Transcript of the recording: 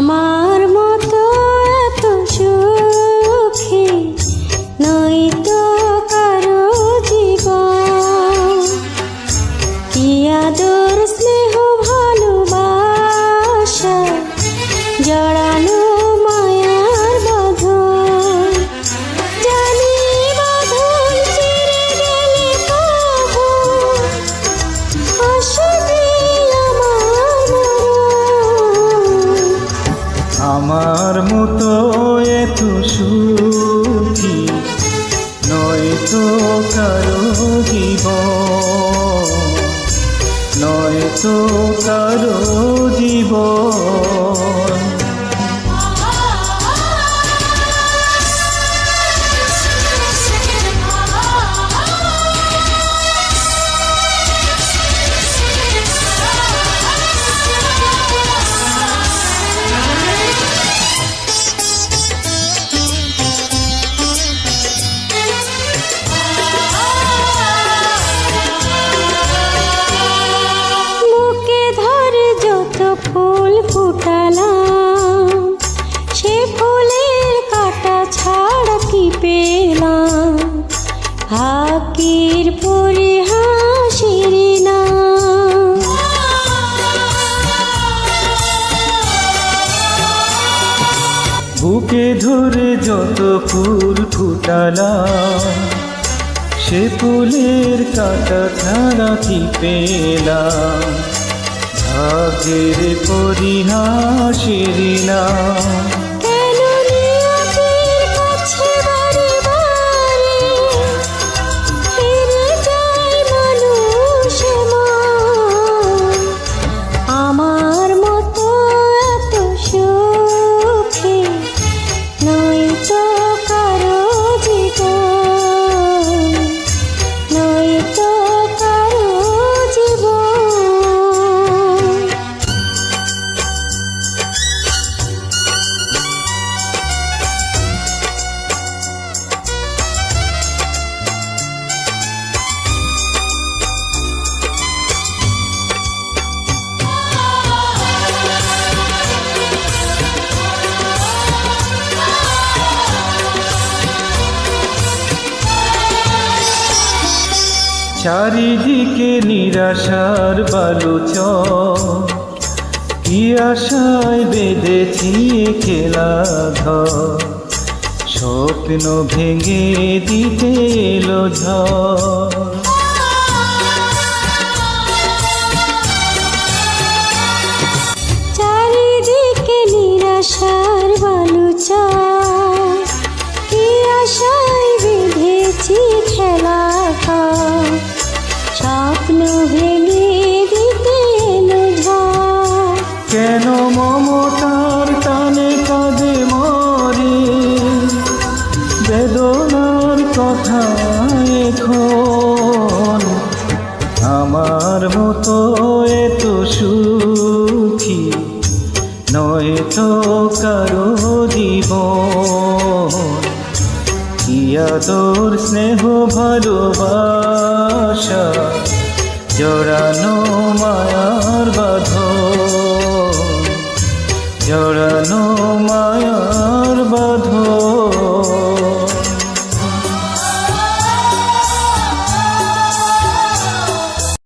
আমার আমার মতো এত সুখী নয় তো কারও জীবন নয় তো কারও জীবন। বুকে ধরে যত ফুল ফুটালাম সে ফুলের কাটা ছাড়া কি পেলাম? ভাগের পরিহাসের নাম চারিদিকে নিরাশার বালুচ কি আশায় বেঁধেছি খেলা ধ স্বপ্ন ভেঙে দিতে এলো ঝড়। মমতার টানে কাঁদে মরে। বেদনার কথা এখন আমার মতো এত সুখী নয় তো কারও জীবন। আদর, স্নেহ, ভালোবাসা, জড়ানো মায়ার বাঁধন। জড়ানো